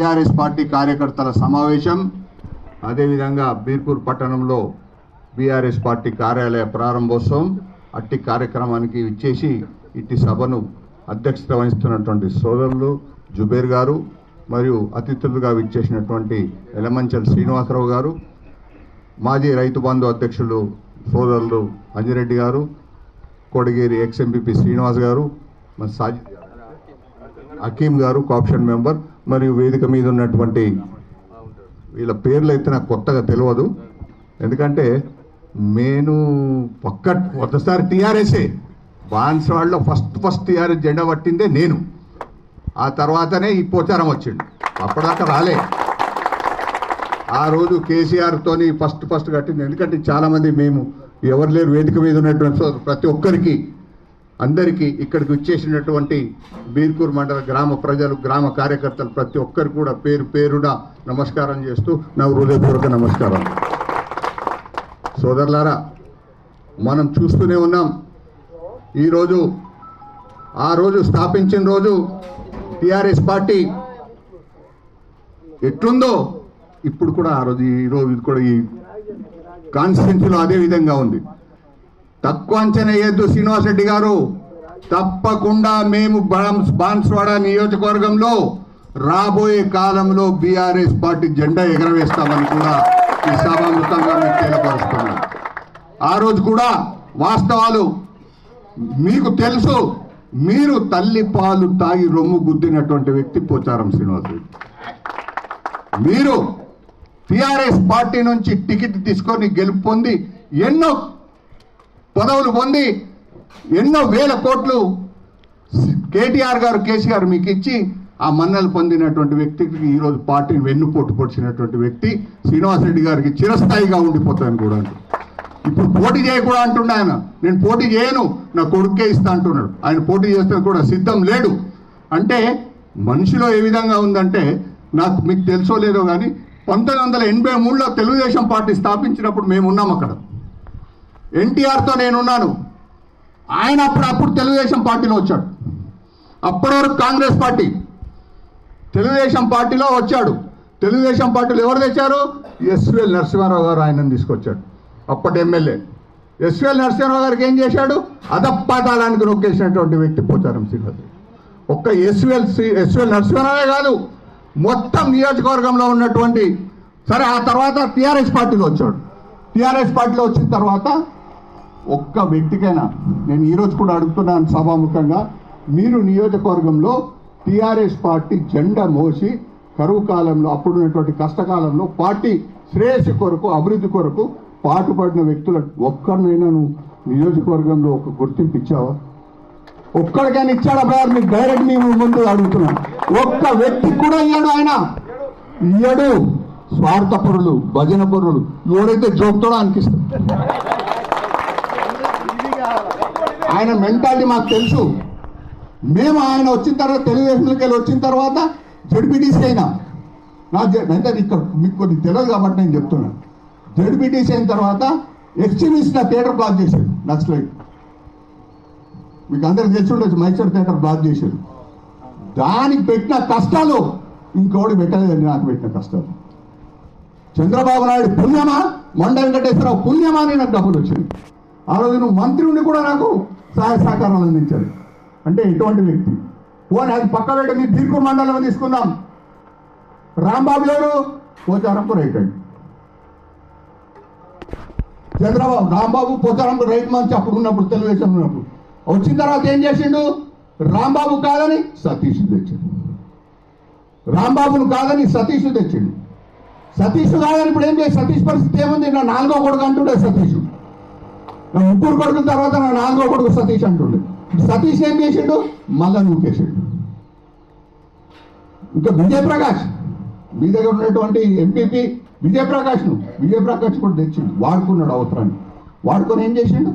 TRS party కార్యకర్తల సమావేశం. అదేవిధంగా బీర్పూర్ పట్టణంలో బీఆర్ఎస్ పార్టీ కార్యాలయ ప్రారంభోత్సవం అట్టి కార్యక్రమానికి ఇచ్చేసి ఇట్టి సభను అధ్యక్షత వహిస్తున్నటువంటి సోదరులు జుబేర్ గారు మరియు అతిథులుగా విచ్చేసినటువంటి ఎలమంచల్ శ్రీనివాసరావు గారు మాజీ రైతు బంధు అధ్యక్షులు సోదరులు అంజిరెడ్డి గారు కోడగిరి ఎక్స్ ఎంపీపీ శ్రీనివాస్ గారు మరి సాజి హకీం గారు కాప్షన్ మెంబర్ మరియు వేదిక మీద ఉన్నటువంటి వీళ్ళ పేర్లు అయితే నాకు కొత్తగా తెలియదు ఎందుకంటే నేను పక్క కొత్తసారి టీఆర్ఎస్ఏ బాన్సవాడలో ఫస్ట్ ఫస్ట్ టీఆర్ఎస్ జెండా పట్టిందే నేను. ఆ తర్వాతనే ఈ పోచారం వచ్చిండు అప్పటిదాకా రాలే. ఆ రోజు కేసీఆర్తోని ఫస్ట్ ఫస్ట్ కట్టింది. ఎందుకంటే చాలామంది మేము ఎవరు లేరు వేదిక మీద ఉన్నటువంటి ప్రతి ఒక్కరికి అందరికీ ఇక్కడికి వచ్చేసినటువంటి బీర్పూర్ మండల గ్రామ ప్రజలు గ్రామ కార్యకర్తలు ప్రతి ఒక్కరు కూడా పేరు పేరున నమస్కారం చేస్తూ నా హృదయపూర్వక నమస్కారం. సోదరులారా మనం చూస్తూనే ఉన్నాం. ఈరోజు ఆ రోజు స్థాపించిన రోజు టిఆర్ఎస్ పార్టీ ఎట్లుందో ఇప్పుడు కూడా ఆ రోజు ఈ రోజు కూడా ఈ కాన్స్టిట్యున్సీలో అదే విధంగా ఉంది. తక్కువ అంచనా వేయద్దు శ్రీనివాస్ రెడ్డి గారు తప్పకుండా మేము బాన్స్వాడ నియోజకవర్గంలో రాబోయే కాలంలో బీఆర్ఎస్ పార్టీ జెండా ఎగరవేస్తామని కూడా ఈ సభాముఖంగా మీకు తెలియపరుస్తున్నాం. ఆ రోజు కూడా వాస్తవాలు మీకు తెలుసు మీరు తల్లి పాలు తాగి రొమ్ము గుద్దినటువంటి వ్యక్తి పోచారం శ్రీనివాస్ రెడ్డి. మీరు టిఆర్ఎస్ పార్టీ నుంచి టికెట్ తీసుకొని గెలుపు పొంది ఎన్నో పదవులు పొంది ఎన్నో వేల కోట్లు కేటీఆర్ గారు కేసీఆర్ మీకు ఇచ్చి ఆ మన్నలు పొందినటువంటి వ్యక్తికి ఈరోజు పార్టీని వెన్నుపోటు పొడిచినటువంటి వ్యక్తి శ్రీనివాసరెడ్డి గారికి చిరస్థాయిగా ఉండిపోతాను కూడా అంటూ. ఇప్పుడు పోటీ చేయకూడదు అంటున్నా ఆయన. నేను పోటీ చేయను నా కొడుకే ఇస్తా అంటున్నాడు. ఆయన పోటీ చేస్తే కూడా సిద్ధం లేడు. అంటే మనిషిలో ఏ విధంగా ఉందంటే నాకు మీకు తెలుసో లేదో కానీ పంతొమ్మిది వందల ఎనభై మూడులో తెలుగుదేశం పార్టీ స్థాపించినప్పుడు మేము ఉన్నాం అక్కడ. ఎన్టీఆర్తో నేనున్నాను. ఆయన అప్పుడు అప్పుడు తెలుగుదేశం పార్టీలో వచ్చాడు. అప్పటి వరకు కాంగ్రెస్ పార్టీ. తెలుగుదేశం పార్టీలో వచ్చాడు. తెలుగుదేశం పార్టీలో ఎవరు తెచ్చారు? ఎస్విఎల్ నరసింహారావు గారు ఆయనను తీసుకొచ్చాడు. అప్పటి ఎమ్మెల్యే. ఎస్విఎల్ నరసింహారావు గారికి ఏం చేశాడు? అదపాతాళానికి నొక్కేసినటువంటి వ్యక్తి పోచారం శ్రీనివాస్ ఒక్క ఎస్విఎల్ ఎస్వీఎల్ నరసింహారావే కాదు మొత్తం నియోజకవర్గంలో ఉన్నటువంటి సరే ఆ తర్వాత టీఆర్ఎస్ పార్టీలో వచ్చాడు. టీఆర్ఎస్ పార్టీలో వచ్చిన తర్వాత ఒక్క వ్యక్తికైనా నేను ఈరోజు కూడా అడుగుతున్నాను సభాముఖంగా. మీరు నియోజకవర్గంలో టీఆర్ఎస్ పార్టీ జెండా మోసి కరువు కాలంలో అప్పుడున్నటువంటి కష్టకాలంలో పార్టీ శ్రేయస్సు కొరకు అభివృద్ధి కొరకు పాటుపడిన వ్యక్తుల ఒక్కరినైనా నువ్వు నియోజకవర్గంలో ఒక గుర్తింపు ఇచ్చావా? ఒక్కడికైనా ఇచ్చాడా బ్రదర్ మీకు డైరెక్ట్ మీ ముందు అడుగుతున్నాను. ఒక్క వ్యక్తి కూడా ఇయ్యాడు ఆయన. ఇయ్యడు. స్వార్థపరులు భజన పరులు ఎవరైతే జోక్తాడో అనిపిస్తుంది ఆయన మెంటాలిటీ మాకు తెలుసు. మేము ఆయన వచ్చిన తర్వాత తెలుగుదేశంలోకి వెళ్ళి వచ్చిన తర్వాత జడ్పీటీసీ అయినా. నా అంటే ఇక్కడ మీకు కొన్ని తెలియదు కాబట్టి నేను చెప్తున్నాను జడ్పీటీసీ అయిన తర్వాత ఎక్స్ట్రీమిస్ట్ నా థియేటర్ బ్లాక్ చేశాడు నక్సలైట్ మీకు అందరికి తెలిసి ఉండొచ్చు మైసూర్ థియేటర్ బ్లాక్ చేశాడు దానికి పెట్టిన కష్టాలు ఇంకోటి పెట్టలేదండి నాకు పెట్టిన కష్టాలు. చంద్రబాబు నాయుడు పుణ్యమా? మొండ వెంకటేశ్వరరావు పుణ్యమా అని నాకు డబ్బులు వచ్చింది ఆ రోజు నువ్వు మంత్రి ఉండి కూడా నాకు సహాయ సహకారాలు అందించాడు. అంటే ఇటువంటి వ్యక్తి. పోనీ అది పక్క పెట్టి మీ బీర్కూర్ మండలం తీసుకుందాం. రాంబాబు గారు పోచారంపు రైట్ అండి. చంద్రబాబు రాంబాబు పోచారంపు రైట్ మంచి అప్పుడు ఉన్నప్పుడు తెలుగుదేశం ఉన్నప్పుడు. వచ్చిన తర్వాత ఏం చేసిండు? రాంబాబు కాదని సతీష్ తెచ్చాడు. రాంబాబును కాదని సతీష్ తెచ్చిండు. సతీష్ కాదని ఇప్పుడు ఏం చేసి సతీష్ పరిస్థితి ఏముంది? నా నాలుగో కొడుకు అంటుండే సతీష్. నా ముగ్గురు కొడుకుల తర్వాత నా నాలుగో కొడుకు సతీష్ అంటుండే. సతీష్ ఏం చేసిండు? మళ్ళా నూకేసాడు. ఇంకా విజయప్రకాష్. మీ దగ్గర ఉన్నటువంటి ఎంపీపీ విజయప్రకాష్ను విజయప్రకాష్ కూడా తెచ్చిండు. వాడుకున్నాడు అవసరాన్ని. వాడుకొని ఏం చేసిండు?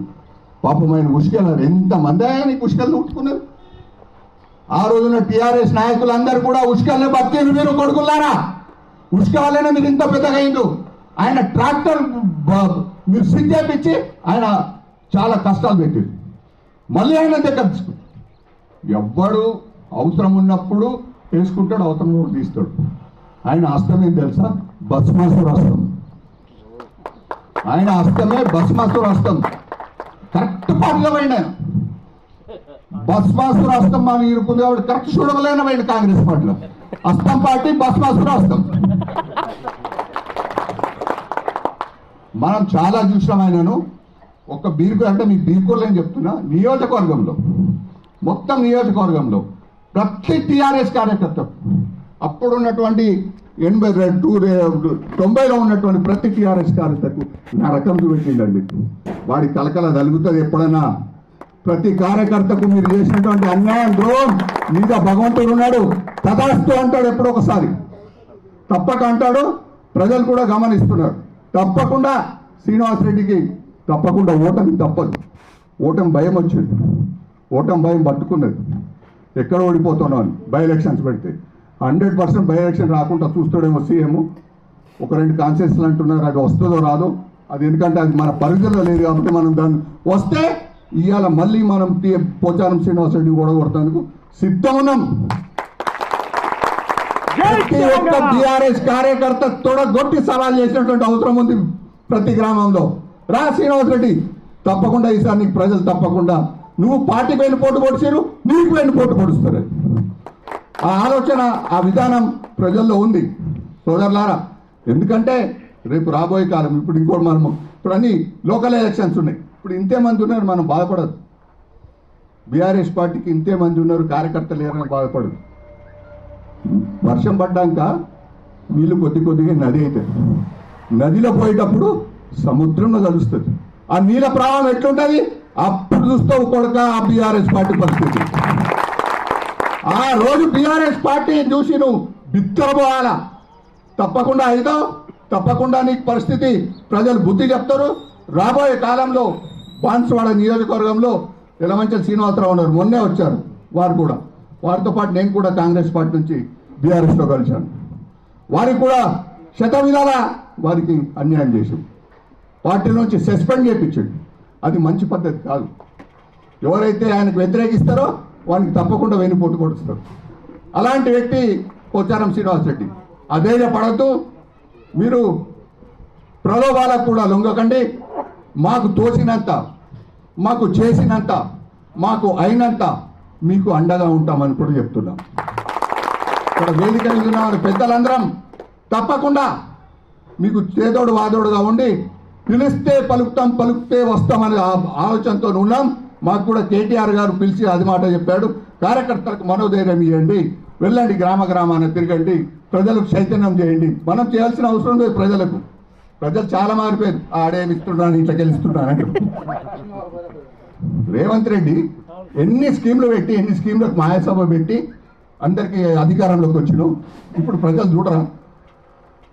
పాపమైన ఉష్కెళ్ళారు ఎంతమంది ఆయన ఉష్కెళ్ళు ఉట్టుకున్నారు ఆ రోజున టీఆర్ఎస్ నాయకులందరూ కూడా ఉష్కల్ని బతికేరు మీరు కొడుకున్నారా ఉష్క వల్లనే మీరు ఇంత పెద్దగా అయిండు ఆయన ట్రాక్టర్ మీరు స్విచ్ చేపించి ఆయన చాలా కష్టాలు పెట్టారు మళ్ళీ ఆయన దగ్గర ఎవ్వడు అవసరం ఉన్నప్పుడు వేసుకుంటాడు అవసరం కూడా తీస్తాడు. ఆయన అస్తం ఏం తెలుసా? భస్మాసుర అస్తం ఆయన అస్తమే భస్మాసుర అస్తం కరెక్ట్ పాటలో భస్మాసుర అస్తం మనం ఇరుకుంది కాబట్టి కరెక్ట్ చూడవలేన కాంగ్రెస్ పార్టీలో. అస్తం పార్టీ భస్మాసుర అస్తం మనం చాలా చూసినాం ఆయనను. ఒక బీర్కూర్ అంటే మీ బీర్కోలు అని చెప్తున్నా నియోజకవర్గంలో మొత్తం నియోజకవర్గంలో ప్రతి టీఆర్ఎస్ కార్యకర్త అప్పుడు ఉన్నటువంటి ఎనభై రెండు తొంభైలో ఉన్నటువంటి ప్రతి టీఆర్ఎస్ కార్యకర్తకు నా రకం చూపెట్టిండండి వాడి కలకల తలుగుతుంది ఎప్పుడైనా ప్రతి కార్యకర్తకు మీరు చేసినటువంటి అన్యాయం ద్రోహం మీద భగవంతుడు ఉన్నాడు. తదాస్తు అంటాడు ఎప్పుడొకసారి తప్పక అంటాడు. ప్రజలు కూడా గమనిస్తున్నారు. తప్పకుండా శ్రీనివాసరెడ్డికి తప్పకుండా ఓటమి తప్పదు. ఓటమి భయం వచ్చింది. ఓటమి భయం పట్టుకున్నది. ఎక్కడ ఓడిపోతున్నావు అని బై ఎలక్షన్స్ పెడితే. హండ్రెడ్ పర్సెంట్ బై ఎలక్షన్ రాకుండా చూస్తాడేమో సీఎం. ఒక రెండు కాన్సెషన్లు అంటున్నారు అది వస్తుందో రాదో. అది ఎందుకంటే అది మన పరిధిలో లేదు కాబట్టి మనం దాన్ని వస్తే ఇవాళ మళ్ళీ మనం పోచారం శ్రీనివాసరెడ్డి ఓడగొడతానికి సిద్ధం ఉన్నాం. ప్రతి ఒక్క టిఆర్ఎస్ కార్యకర్త తొడగొట్టి సవాల్ చేసినటువంటి అవసరం ఉంది ప్రతి గ్రామంలో. రా శ్రీనివాస్ రెడ్డి తప్పకుండా ఈసారి నీకు ప్రజలు తప్పకుండా నువ్వు పార్టీ పైన పోటు పొడిచారు నీకు పైన పోటు పొడుస్తారు. ఆ ఆలోచన ఆ విధానం ప్రజల్లో ఉంది. సోదరులారా ఎందుకంటే రేపు రాబోయే కాలం ఇప్పుడు ఇంకోటి మనము ఇప్పుడు అన్ని లోకల్ ఎలక్షన్స్ ఉన్నాయి. ఇప్పుడు ఇంతే మంది ఉన్నారు మనం బాధపడదు. బీఆర్ఎస్ పార్టీకి ఇంతే మంది ఉన్నారు కార్యకర్తలు లేరని బాధపడదు వర్షం పడ్డాక నీళ్ళు కొద్ది కొద్దిగా నది అవుతుంది నదిలో పోయేటప్పుడు సముద్రంలో కలుస్తుంది. ఆ నీళ్ళ ప్రవాహం ఎట్లుంటుంది? అప్పుడు చూస్తావు కొడక ఆ బీఆర్ఎస్ పార్టీ పరిస్థితి. ఆ రోజు బీఆర్ఎస్ పార్టీ చూసి నువ్వు బిత్తరపోవాలా? తప్పకుండా అవుతావు తప్పకుండా నీకు పరిస్థితి ప్రజలు బుద్ధి చెప్తారు. రాబోయే కాలంలో బాన్స్వాడ నియోజకవర్గంలో ఎలమంచల్ శ్రీనివాసరావు ఉన్నారు. మొన్నే వచ్చారు వారు కూడా. వారితో పాటు నేను కూడా కాంగ్రెస్ పార్టీ నుంచి బీఆర్ఎస్లో కలిశాను. వారికి కూడా శత విధాల వారికి అన్యాయం చేసి పార్టీ నుంచి సస్పెండ్ చేయించాడు. అది మంచి పద్ధతి కాదు. ఎవరైతే ఆయనకు వ్యతిరేకిస్తారో వానికి తప్పకుండా వెనుపోటు కొడుస్తారు. అలాంటి వ్యక్తి పోచారం శ్రీనివాస్ రెడ్డి అధైర్యపడద్దు. మీరు ప్రలోభాలకు కూడా లొంగకండి. మాకు తోసినంత మాకు చేసినంత మాకు అయినంత మీకు అండగా ఉంటామని కూడా చెప్తున్నాం. ఇక్కడ వేదిక మీద ఉన్న పెద్దలందరం తప్పకుండా మీకు చేదోడు వాదోడుగా ఉండి పిలిస్తే పలుకుతాం పలుకుతే వస్తామని ఆలోచనతో ఉన్నాం. మాకు కూడా కేటీఆర్ గారు పిలిచి అది మాట చెప్పాడు. కార్యకర్తలకు మనోధైర్యం ఇవ్వండి. వెళ్ళండి గ్రామ గ్రామాన తిరగండి. ప్రజలకు చైతన్యం చేయండి. మనం చేయాల్సిన అవసరం లేదు ప్రజలకు. ప్రజలు చాలా మారిపోయారు. ఆడేమి ఇస్తున్నాను ఇట్లా గెలుస్తున్నాను రేవంత్ రెడ్డి ఎన్ని స్కీమ్లు పెట్టి ఎన్ని స్కీమ్లకు మాయాసభ పెట్టి అందరికీ అధికారంలోకి వచ్చినావు ఇప్పుడు ప్రజలు చూడరా.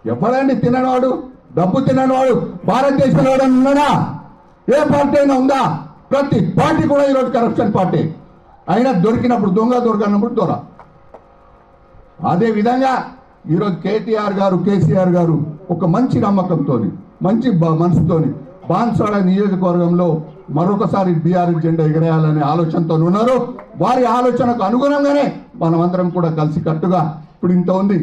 ఎవరండి తిననివాడు డబ్బు తిననివాడు భారతదేశంలో ఉన్నాడా ఏ పార్టీ అయినా ఉందా? ప్రతి పార్టీ కూడా ఈరోజు కరప్షన్ పార్టీ. అయినా దొరికినప్పుడు దొంగ దొరకనప్పుడు దొర. అదే విధంగా ఈరోజు కేటీఆర్ గారు కేసీఆర్ గారు ఒక మంచి నమ్మకంతో మంచి మనసుతోని బాన్సాడ నియోజకవర్గంలో మరొకసారి బీఆర్ జెండా ఎగరేయాలనే ఆలోచనతో ఉన్నారు. వారి ఆలోచనకు అనుగుణంగానే మనమందరం కూడా కలిసి కట్టుగా ఇప్పుడు ఇంత ఉంది.